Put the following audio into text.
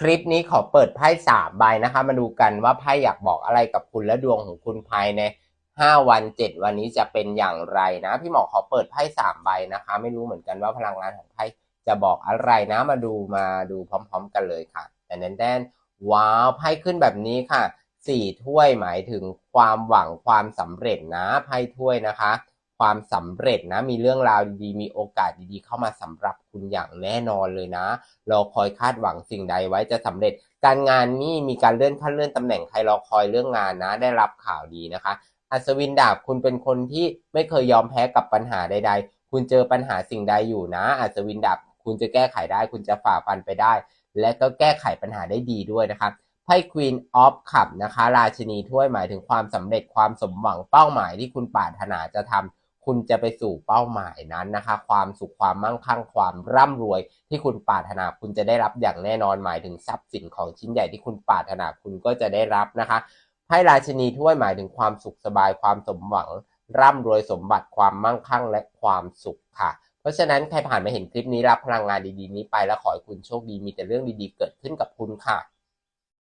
คลิปนี้ขอเปิดไพ่สามใบนะคะ มาดูกันว่าไพ่อยากบอกอะไรกับคุณและดวงของคุณภายในห้าวันเจ็ดวันนี้จะเป็นอย่างไรนะ พี่หมอขอเปิดไพ่สามใบนะคะ ไม่รู้เหมือนกันว่าพลังงานของไพ่จะบอกอะไรนะมาดูมาดูพร้อม ๆ กันเลยค่ะ แต่แน่นแน่ว้าวไพ่ขึ้นแบบนี้ค่ะสี่ถ้วยหมายถึงความหวังความสำเร็จนะไพ่ถ้วยนะคะ ความสำเร็จนะ มีเรื่องราวดีๆ มีโอกาสดีๆ เข้ามาสำหรับคุณอย่างแน่นอนเลยนะ รอคอยคาดหวังสิ่งใดไว้จะสำเร็จ การงานนี่มีการเลื่อนขั้นเลื่อนตำแหน่งใครรอคอยเรื่องงานนะ ได้รับข่าวดีนะคะ อัศวินดาบคุณเป็นคนที่ไม่เคยยอมแพ้กับปัญหาใด ๆ คุณเจอปัญหาสิ่งใดอยู่นะ อัศวินดาบคุณจะแก้ไขได้ คุณจะฝ่าฟันไปได้ และก็แก้ไขปัญหาได้ดีด้วยนะคะไพ่ Queen of Cup นะคะ ราชินีถ้วยหมายถึงความสำเร็จความสมหวังเป้าหมายที่คุณปรารถนาจะทำ คุณจะไปสู่เป้าหมายนั้นนะคะ ความสุขความมั่งคั่งความร่ำรวยที่คุณปรารถนาคุณจะได้รับอย่างแน่นอนหมายถึงทรัพย์สินของชิ้นใหญ่ที่คุณปรารถนาคุณก็จะได้รับนะคะไพ่ราชินีถ้วยหมายถึงความสุขสบายความสมหวัง ร่ำรวยสมบัติความมั่งคั่งและความสุขค่ะ เพราะฉะนั้นใครผ่านมาเห็นคลิปนี้รับพลังงานดีๆ นี้ไปแล้วขอให้คุณโชคดีมีแต่เรื่องดีๆ เกิดขึ้นกับคุณค่ะ